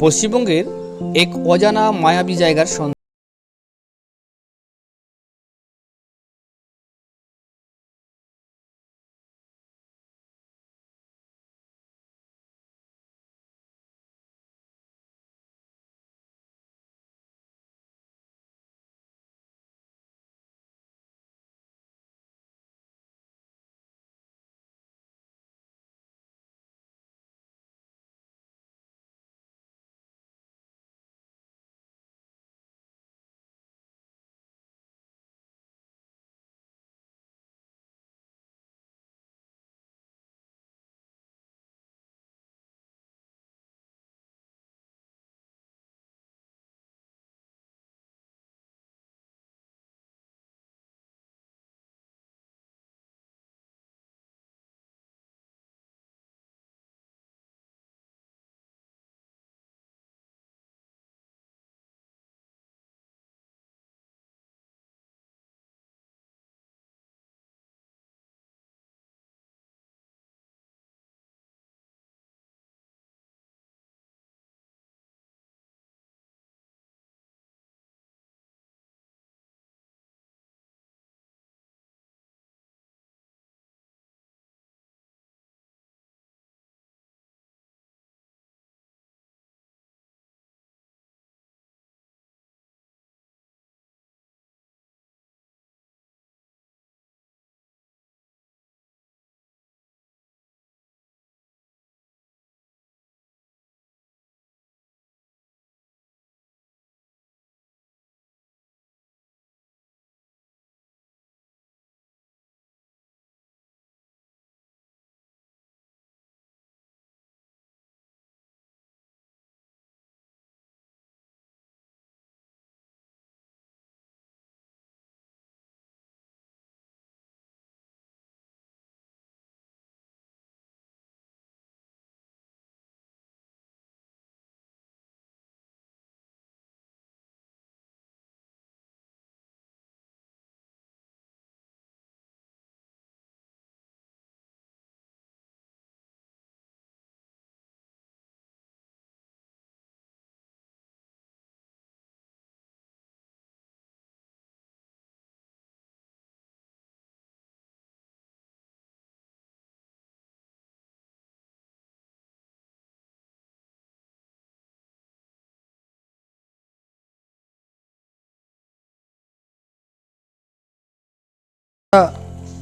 পশ্চিমবঙ্গের এক অজানা মায়াবী জায়গার সন্ধান।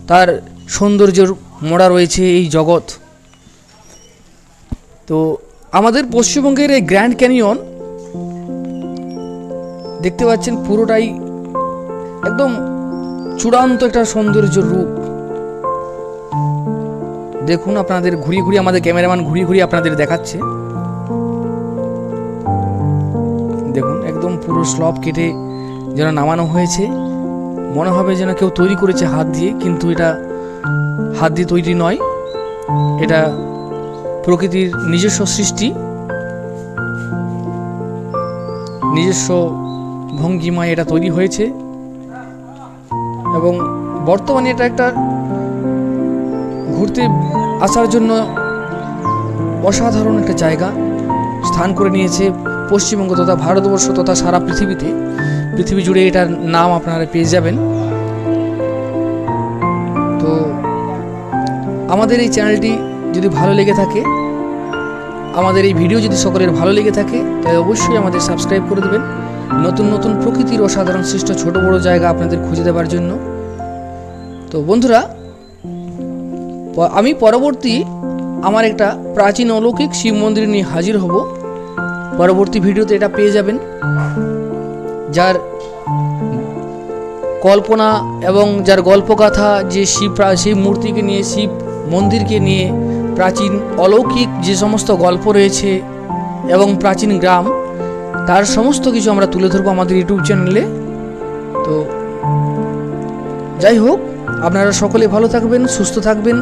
তার সৌন্দর্যের মোড়া রয়েছে এই জগৎ। তো আমাদের পশ্চিমবঙ্গের এই গ্র্যান্ড ক্যানিয়ন দেখতে পাচ্ছেন পুরোটাই একদম চূড়ান্ত একটা সৌন্দর্য রূপ। দেখুন আপনাদের ঘুরিয়ে ঘুরিয়ে আমাদের ক্যামেরাম্যান ঘুরিয়ে ঘুরিয়ে আপনাদের দেখাচ্ছে। দেখুন একদম পুরো স্লব কেটে যেন নামানো হয়েছে। মনে হবে যেন কেউ তৈরি করেছে হাত দিয়ে, কিন্তু এটা হাত দিয়ে তৈরি নয়। এটা প্রকৃতির নিজস্ব সৃষ্টি, নিজস্ব ভঙ্গিমায় এটা তৈরি হয়েছে। এবং বর্তমানে এটা একটা ঘুরতে আসার জন্য অসাধারণ একটা জায়গা স্থান করে নিয়েছে পশ্চিমবঙ্গ তথা ভারতবর্ষ তথা সারা পৃথিবীতে। পৃথিবী জুড়ে এটার নাম আপনারা পেয়ে যাবেন। তো আমাদের এই চ্যানেলটি যদি ভালো লেগে থাকে, আমাদের এই ভিডিও যদি সকলের ভালো লেগে থাকে, তাহলে অবশ্যই আমাদের সাবস্ক্রাইব করে দেবেন। নতুন নতুন প্রকৃতির অসাধারণ সৃষ্ট ছোট, বড় জায়গা আপনাদের খুঁজে দেওয়ার জন্য। তো বন্ধুরা আমি পরবর্তী আমার একটা প্রাচীন অলৌকিক শিব মন্দির নিয়ে হাজির হব। পরবর্তী ভিডিওতে এটা পেয়ে যাবেন। যার কল্পনা এবং যার গল্পগাথা যে শিব শিব মূর্তিকে নিয়ে, শিব মন্দিরকে নিয়ে প্রাচীন অলৌকিক যে সমস্ত গল্প রয়েছে এবং প্রাচীন গ্রাম, তার সমস্ত কিছু আমরা তুলে ধরবো আমাদের ইউটিউব চ্যানেলে। তো যাই হোক, আপনারা সকলে ভালো থাকবেন, সুস্থ থাকবেন।